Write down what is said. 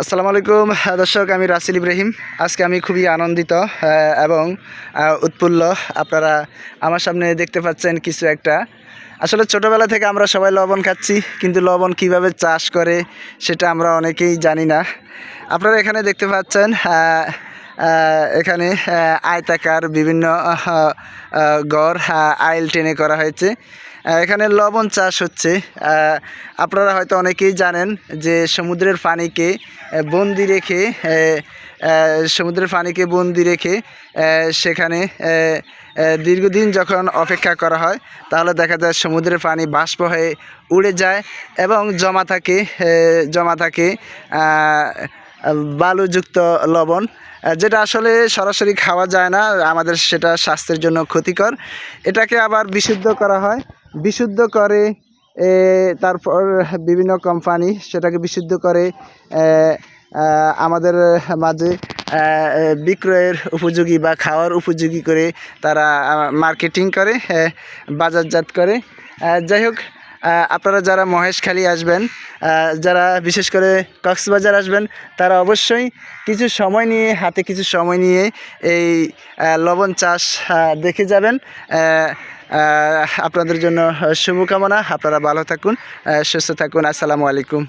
আসসালামু আলাইকুম দর্শক আমি রাসিল ইব্রাহিম। আজকে আমি খুবই আনন্দিত আহ, এবং উৎফুল্ল। আপনারা আমার সামনে দেখতে পাচ্ছেন কিছু একটা। আসলে ছোটোবেলা থেকে আমরা সবাই লবণ খাচ্ছি কিন্তু লবণ কীভাবে চাষ করে সেটা আমরা অনেকেই জানি না। আপনারা এখানে দেখতে পাচ্ছেন এখানে আয়তাকার বিভিন্ন গড় আইল টেনে করা হয়েছে। এখানে লবণ চাষ হচ্ছে। আপনারা হয়তো অনেকেই জানেন যে সমুদ্রের পানিকে বন্দি রেখে সমুদ্রের পানিকে বন্দি রেখে সেখানে দীর্ঘদিন যখন অপেক্ষা করা হয়, তাহলে দেখা যায় সমুদ্রের পানি বাষ্প হয়ে উড়ে যায় এবং জমা থাকে জমা থাকে বালুযুক্ত লবণ যেটা আসলে সরাসরি খাওয়া যায় না, আমাদের সেটা স্বাস্থ্যের জন্য ক্ষতিকর। এটাকে আবার বিশুদ্ধ করা হয়। বিশুদ্ধ করে তারপর বিভিন্ন কোম্পানি সেটাকে বিশুদ্ধ করে আমাদের মাঝে বিক্রয়ের উপযোগী বা খাওয়ার উপযোগী করে তারা মার্কেটিং করে বাজারজাত করে। যাই হোক আপনারা যারা মহেশখালী আসবেন যারা বিশেষ করে কক্সবাজার আসবেন, তারা অবশ্যই কিছু সময় নিয়ে, হাতে কিছু সময় নিয়ে এই লবণ চাষ দেখে যাবেন। আপনাদের জন্য শুভকামনা। আপনারা ভালো থাকুন সুস্থ থাকুন। আসসালামু আলাইকুম।